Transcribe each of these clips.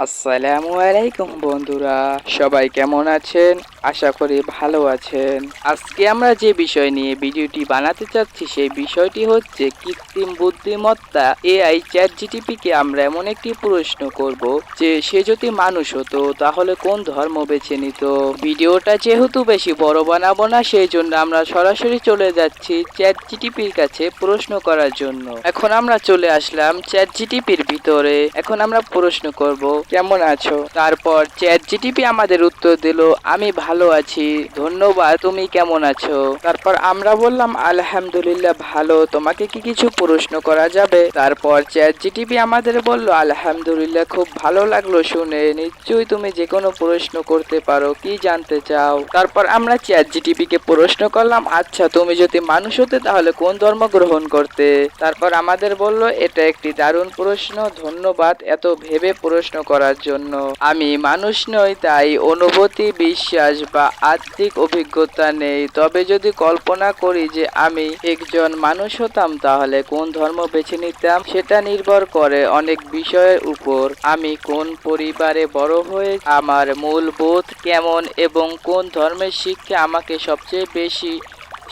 আসসালামু আলাইকুম বন্ধুরা সবাই কেমন আছেন? আশা করি ভালো আছেন। আজকে আমরা যে বিষয় নিয়ে ভিডিওটি বানাতে চাচ্ছি, সেই বিষয়টি হচ্ছে কৃত্রিম বুদ্ধিমত্তা এআই চ্যাট জিটিপিকে আমরা এমন একটি প্রশ্ন করব যে, সে যদি মানুষ হতো, তাহলে কোন ধর্ম বেছে নিত? ভিডিওটা যেহেতু বেশি বড় বানাবো না, সেই জন্য আমরা সরাসরি চলে যাচ্ছি চ্যাট জিটিপির কাছে প্রশ্ন করার জন্য। এখন আমরা চলে আসলাম চ্যাট জিটিপির ভিতরে। এখন আমরা প্রশ্ন করব, কেমন আছো? তারপর চ্যাট জিটিপি আমাদের উত্তর দিল, আমি ভালো আছি। ধন্যবাদ, তুমি কেমন আছো? তারপর আমরা বললাম, আলহামদুলিল্লাহ ভালো, তোমাকে কি কিছু প্রশ্ন করা যাবে? তারপর চ্যাট জিটিপি আমাদের বলল, আলহামদুলিল্লাহ, খুব ভালো লাগল শুনে। নিশ্চয়ই তুমি যে কোনো প্রশ্ন করতে পারো, কি জানতে চাও? তারপর আমরা চ্যাট জিটিপি কে প্রশ্ন করলাম আচ্ছা তুমি যদি মানুষ হতে, তাহলে কোন ধর্ম গ্রহণ করতে? তারপর আমাদের বলল, এটা একটি দারুণ প্রশ্ন, ধন্যবাদ এত ভেবে প্রশ্ন করার জন্য। আমি মানুষ নই, তাই অনুভূতি, বিশ্বাস বা আত্মিক অভিজ্ঞতা নেই, তবে যদি কল্পনা করি যে আমি একজন মানুষ হতাম, তাহলে কোন ধর্ম বেছে নিতাম সেটা নির্ভর করে অনেক বিষয়ের উপর। আমি কোন পরিবারে বড় হয়ে, আমার মূল বোধ কেমন এবং কোন ধর্মের শিক্ষা আমাকে সবচেয়ে বেশি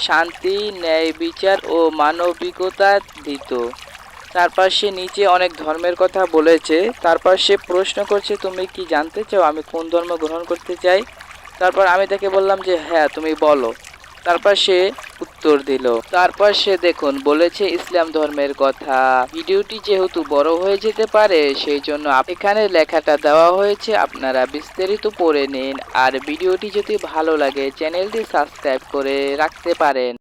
শান্তি, ন্যায়, বিচার ও মানবিকতা দিত। তারপর সে নিচে অনেক ধর্মের কথা বলেছে তারপর সে প্রশ্ন করছে, তুমি কি জানতে চাও আমি কোন ধর্ম গ্রহণ করতে চাই? তারপর আমি তাকে বললাম যে হ্যাঁ তুমি বলো। তারপর সে উত্তর দিল। তারপর সে দেখুন, বলেছে ইসলাম ধর্মের কথা। ভিডিওটি যেহেতু বড় হয়ে যেতে পারে, সেই জন্য এখানে লেখাটা দেওয়া হয়েছে, আপনারা বিস্তারিত পড়ে নিন। আর ভিডিওটি যদি ভালো লাগে, চ্যানেলটি সাবস্ক্রাইব করে রাখতে পারেন।